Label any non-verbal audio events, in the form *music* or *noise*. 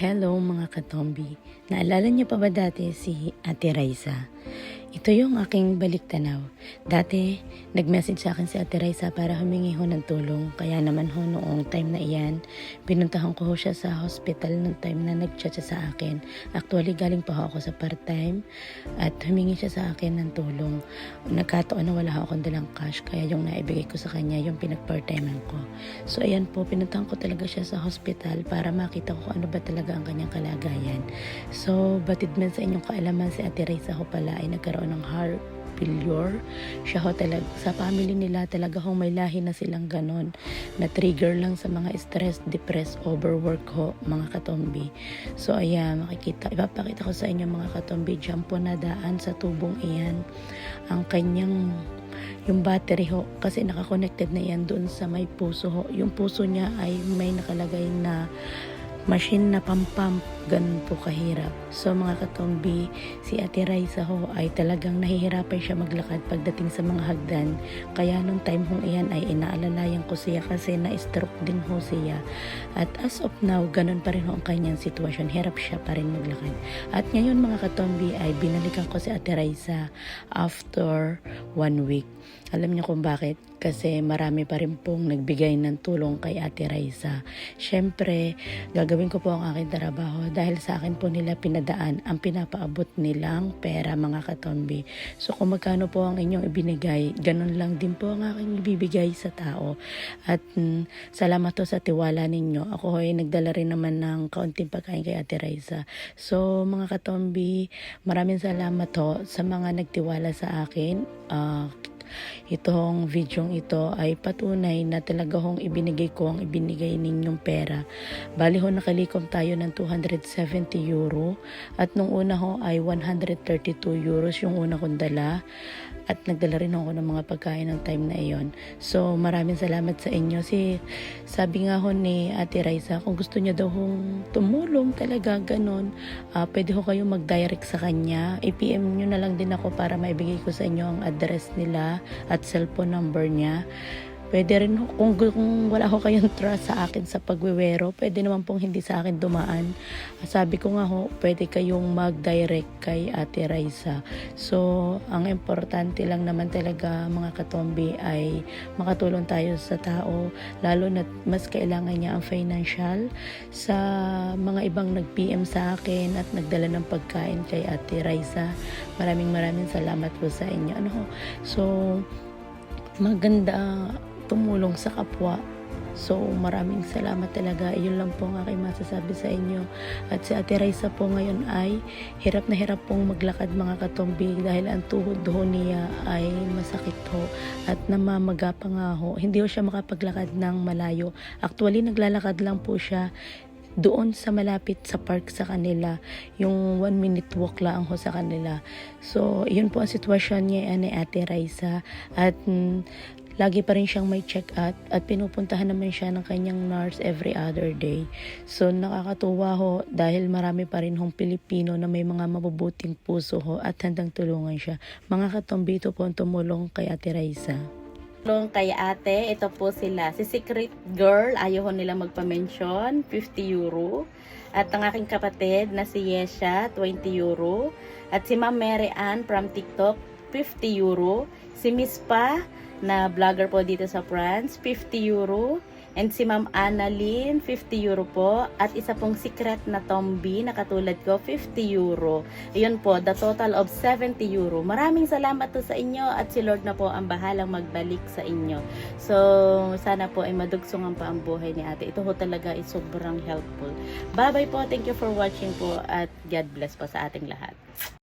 Hello mga katombi. Naalala niyo pa ba dati si Ate Raisa? Ito yung aking balik tanaw. Dati, nag-message sa akin si Ate Raisa para humingi ho ng tulong. Kaya naman ho noong time na iyan, pinuntahan ko ho siya sa hospital ng time na nag-chat siya sa akin. Actually, galing pa ho ako sa part-time at humingi siya sa akin ng tulong. Nagkataon na wala ho akong dalang cash kaya yung naibigay ko sa kanya yung pinag-part-timean ko. So ayan po, pinuntahan ko talaga siya sa hospital para makita ko ano ba talaga ang kanyang kalagayan. So, batid man sa inyong kaalaman, si Ate Reza ho pala ay nagkaroon ng heart failure. Siya ho talaga, sa family nila talaga ho may lahi na silang ganon. Na trigger lang sa mga stress, depressed, overwork ho, mga katombi. So, ayan, makikita, ipapakita ko sa inyo mga katombi, dyan po nadaan sa tubong iyan ang kanyang yung battery ho kasi nakakonected na yan doon sa may puso ho. Yung puso niya ay may nakalagay na machine na pampamp ganun po kahirap. So mga katombi, si Ate Raisa ho ay talagang nahihirapan siya maglakad pagdating sa mga hagdan. Kaya nung time hong iyan ay inaalalayan ko siya kasi na-stroke din ho siya. At as of now, ganun pa rin ho ang kanyang sitwasyon. Hirap siya pa rin maglakad. At ngayon mga katombi ay binalikan ko si Ate Raisa after one week. Alam niyo kung bakit? Kasi marami pa rin pong nagbigay ng tulong kay Ate Raisa. Siyempre, gagawin ko po ang aking trabaho dahil sa akin po nila pinadaan ang pinapaabot nilang pera mga katombi. So kung magkano po ang inyong ibinigay, ganun lang din po ang aking ibibigay sa tao. At mm, salamat to sa tiwala ninyo. Ako ay nagdala rin naman ng kaunting pagkain kay Ate Raisa. So mga katombi, maraming salamat to sa mga nagtiwala sa akin. Ah, itong videong ito ay patunay na talaga hong ibinigay ko ang ibinigay ninyong pera. Bali ho nakalikom tayo ng 270 euro at nung una ho ay 132 euros yung una kong dala at nagdala rin ako ng mga pagkain ng time na iyon. So maraming salamat sa inyo. Si sabi nga ho ni Ate Raisa, kung gusto niya daw hong tumulong talaga ganon, ah, pwede ho kayo mag-direct sa kanya. I-PM nyo na lang din ako para maibigay ko sa inyo ang address nila at cellphone number niya. Pwede rin kung, kung wala ho kayong *laughs* trust sa akin sa pagwiwero, pwede naman pong hindi sa akin dumaan. Sabi ko nga ho, pwede kayong mag-direct kay Ate Raisa. So, ang importante lang naman talaga mga katombi ay makatulong tayo sa tao, lalo na mas kailangan niya ang financial sa mga ibang nag-PM sa akin at nagdala ng pagkain kay Ate Raisa. Maraming maraming salamat po sa inyo. Ano ho? So, maganda tumulong sa kapwa. So, maraming salamat talaga. Iyon lang po ang aking masasabi sa inyo. At si Ate Raisa po ngayon ay hirap na hirap pong maglakad mga katombi dahil ang tuhod ho niya ay masakit ho at namamaga pa nga ho. Hindi ho siya makapaglakad ng malayo. Actually, naglalakad lang po siya doon sa malapit sa park sa kanila. Yung one minute walk lang ho sa kanila. So, yun po ang sitwasyon niya ni Ate Raisa. At mm, lagi pa rin siyang may check-out at pinupuntahan naman siya ng kanyang nurse every other day. So, nakakatuwa ho dahil marami pa rin hong Pilipino na may mga mabubuting puso ho at handang tulungan siya. Mga katombito po ang tumulong kay Ate Raisa. Tulong kay ate, ito po sila. Si Secret Girl, ayaw nila magpa-mention, 50 euro. At ang aking kapatid na si Yesha, 20 euro. At si Ma'am Mary Ann from TikTok, 50 euro. Si Miss Pa, na vlogger po dito sa France, 50 euro. And si Ma'am Annalyn, 50 euro po. At isa pong secret na Tombi na katulad ko, 50 euro. Ayun po, the total of 70 euro. Maraming salamat to sa inyo at si Lord na po ang bahalang magbalik sa inyo. So, sana po ay madugsungan pa ang buhay ni ate. Ito po talaga is sobrang helpful. Bye-bye po. Thank you for watching po at God bless po sa ating lahat.